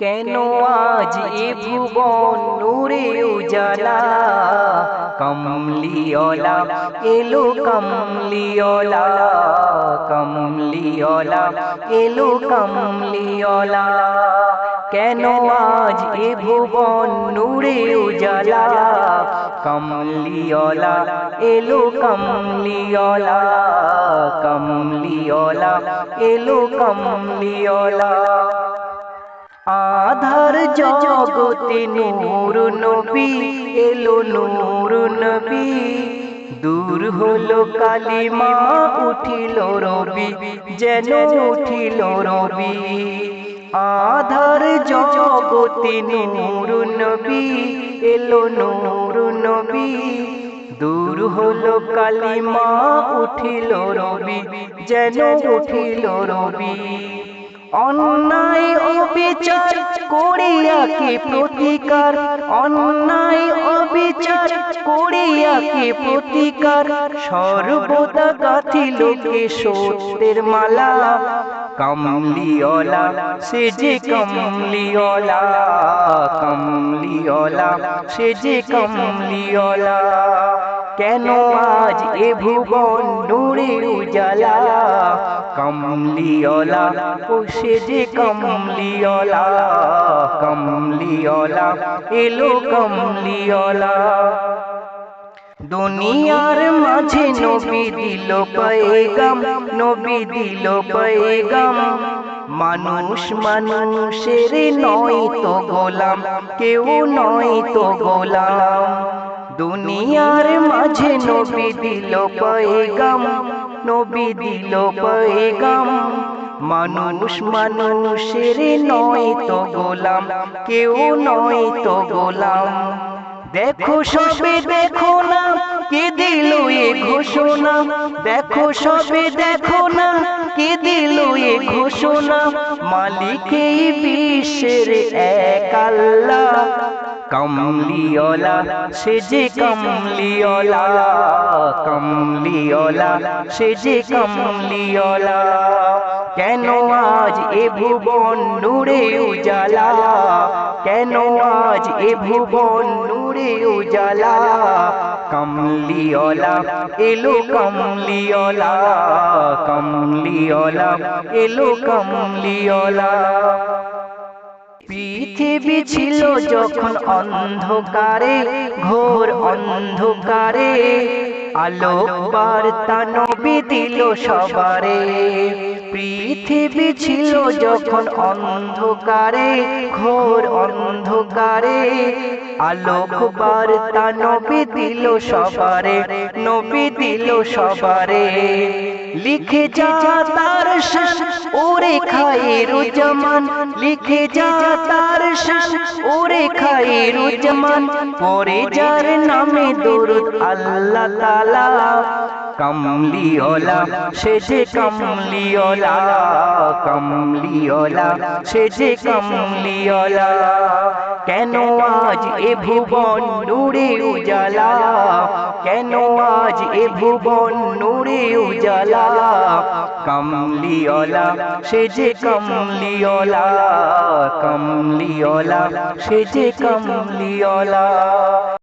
কেন আজ এ ভুবন নূরে উজালা? কমলিওলা এলো কমলিওলা কমলিওলা এলো কমলিওলা কেন আজ এ ভুবন নূরে উজালা? কমলিওলা এলো কমলিওলা কমলিওলা এলো কমলিওলা আধার জগতে নূর নবী, এলো নূর নবী। দূর হলো কালিমা, উঠিল রবি, যেন উঠিল রবি। আধার জগতে নূর নবী, এলো নূর নবী। দূর হলো কালিমা, উঠিল রবি, যেন উঠিল রবি। অন্যায় অবিচার করিয়া কি প্রতিকার? অন্যায় অবিচার করিয়া কি প্রতিকার? সর্বদা গাথি লোকে সত্যের মালা। কমলিওলা সে যে কমলিওলা কমলিওলা সে যে কমলিওলা কেন আজ এ ভুবন নূরে উজালা? কমলিওলা সে যে কমলিওলা কমলিওলা এলো কমলিওলা দুনিয়ার মাঝে নবী দিল পেগাম নবী দিল পেগাম মানুষ মানুষের নয় তো গোলাম, কেউ নয় তো গোলাম। দুনিয়ার মাঝে নবী দিল পেগাম নবী দিল পেগাম মানুষ মানুষের নয় তো গোলাম, কেউ নয় তো গোলাম। দেখো সবে দেখো না, কে দিল এ ঘোষণা? দেখো সবে দেখো না, কে দিল এ ঘোষণা? মালিক এই বিশ্বের এক আল্লাহ। কমলিওলা সে যে কমলিওলা কমলিওলা সে যে কমলিওলা কেন আজ এ ভুবন নূরে উজালা? কেন আজ এ ভুবন নূরে উজালা? কমলিওলা এলো কমলিওলা কমলিওলা এলো কমলিওলা পৃথিবী ছিল যখন অন্ধকারে, ঘোর অন্ধকারে আলোক বার্তা নবী দিল সবারে। পৃথিবী ছিল যখন অন্ধকারে, ঘোর অন্ধকারে আলোক বার্তা নবী দিল সবারে, নবী দিল সবারে। লিখে যা তার শেষ ওরে খায়েরু জামান। লিখে যা তার শেষ ওরে খায়েরু জামান। পরে যার নামে দরুদ আল্লাহ তাআলা। কমলিওলা সে যে কমলিওলা কমলিওলা সে যে কমলিওলা কেন আজ এ ভুবন নূরে উজালা? কেন আজ এ ভুবন নূরে উজালা? কমলিওলা সে যে কমলিওলা কমলিওলা সে যে কমলিওলা